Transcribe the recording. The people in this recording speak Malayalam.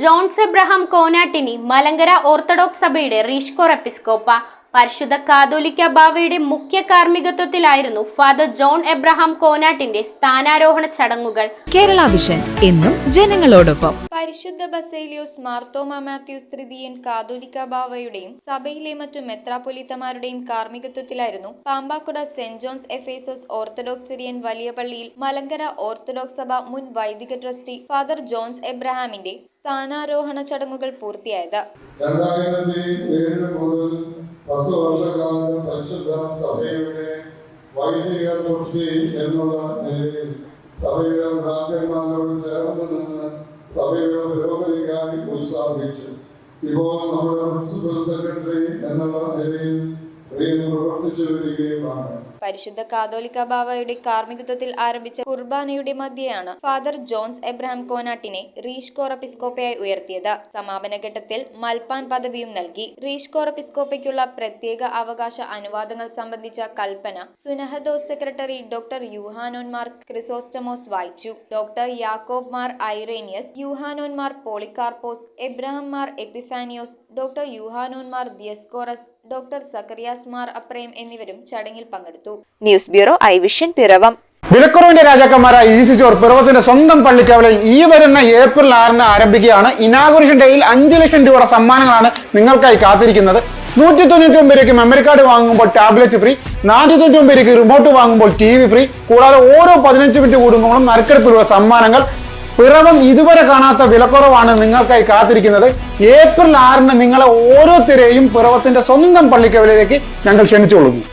ജോൺസ് എബ്രഹാം കോനാട്ടിനി മലങ്കര ഓർത്തഡോക്സ് സഭയുടെ റീഷ്കോർ എപ്പിസ്കോപ്പ പരിശുദ്ധ കാതോലിക്ക ബാവയുടെ മുഖ്യ കാർമ്മികത്വത്തിലായിരുന്നു ഫാദർ ജോൺ എബ്രഹാം കോനാട്ടിന്റെ സ്ഥാനാരോഹണ ചടങ്ങുകൾ. കേരള വിഷൻ എന്നും ജനങ്ങളോടൊപ്പം. പരിശുദ്ധ ബസേലിയോസ് മാർത്തോമ മാത്യൂസ് തൃതീയൻ കാതോലിക്ക ബാവയുടെയും സഭയിലെ മറ്റു മെത്രാപൊലിത്തമാരുടെയും കാർമ്മികത്വത്തിലായിരുന്നു Pampakuda saint John's Ephesus Orthodox Syrian വലിയ പള്ളിയിൽ മലങ്കര ഓർത്തഡോക്സ് സഭ മുൻ വൈദിക ട്രസ്റ്റി ഫാദർ ജോൺസ് എബ്രഹാമിന്റെ സ്ഥാനാരോഹണ ചടങ്ങുകൾ പൂർത്തിയായത്. വർഷക്കാലം പരിശുദ്ധ സഭയുടെ വൈദിക എന്നുള്ള സഭയുടെ ചേർന്ന് നിന്ന് സഭയുടെ പുരോഗതിക്കായി ഉത്സാഹിച്ചു ഇപ്പോൾ നമ്മുടെ പ്രിൻസിപ്പൽ സെക്രട്ടറി എന്നുള്ള നിലയിൽ പരിശുദ്ധ കാതോലിക്ക ബാവയുടെ കാർമ്മികത്വത്തിൽ ആരംഭിച്ച കുർബാനയുടെ മധ്യയാണ് ഫാദർ ജോൺസ് എബ്രഹാം കോനാട്ടിനെ റീഷ് കോറപ്പിസ്കോപ്പയായി ഉയർത്തിയത്. സമാപന ഘട്ടത്തിൽ മൽപ്പാൻ പദവിയും നൽകി. റീഷ് കോറപ്പിസ്കോപ്പയ്ക്കുള്ള പ്രത്യേക അവകാശ അനുവാദങ്ങൾ സംബന്ധിച്ച കൽപ്പന സുനഹദോസ് സെക്രട്ടറി ഡോക്ടർ യുഹാനോന്മാർ ക്രിസോസ്റ്റമോസ് വായിച്ചു. ഡോക്ടർ യാക്കോബ് മാർ ഐറേനിയസ് യുഹാനോന്മാർ പോളികാർപ്പോസ് Abraham Mar Epiphanios doctor യുഹാനോന്മാർ Dioscorus doctor Zacharias Mar Aprem എന്നിവരും ചടങ്ങിൽ പങ്കെടുത്തു. News bureau I vision Piravom. വിലക്കുറവിന്റെ രാജാക്കന്മാരായ ഈസി ജോർ പിറവത്തിന്റെ സ്വന്തം പള്ളിക്കവലയിൽ ഈ വരുന്ന ഏപ്രിൽ ആറിന് ആരംഭിക്കുകയാണ്. ഇനാഗുറേഷൻ ഡേയിൽ അഞ്ച് ലക്ഷം രൂപയുടെ സമ്മാനങ്ങളാണ് നിങ്ങൾക്കായി കാത്തിരിക്കുന്നത്. നൂറ്റി തൊണ്ണൂറ്റി ഒമ്പത് രൂപയ്ക്ക് മെമ്മറി കാർഡ് വാങ്ങുമ്പോൾ ടാബ്ലറ്റ് ഫ്രീ നാനൂറ്റി തൊണ്ണൂറ്റി ഒമ്പത് രൂപയ്ക്ക് റിമോട്ട് വാങ്ങുമ്പോൾ ടി വി ഫ്രീ കൂടാതെ ഓരോ പതിനഞ്ച് മിനിറ്റ് കൂടുമ്പോഴും നറുക്കെടുപ്പിലുള്ള സമ്മാനങ്ങൾ പിറവം ഇതുവരെ കാണാത്ത വിലക്കുറവാണ് നിങ്ങൾക്കായി കാത്തിരിക്കുന്നത്. ഏപ്രിൽ ആറിന് നിങ്ങളെ ഓരോരുത്തരെയും പിറവത്തിന്റെ സ്വന്തം പള്ളിക്കവലയിലേക്ക് ഞങ്ങൾ ക്ഷണിച്ചുകൊള്ളുന്നു.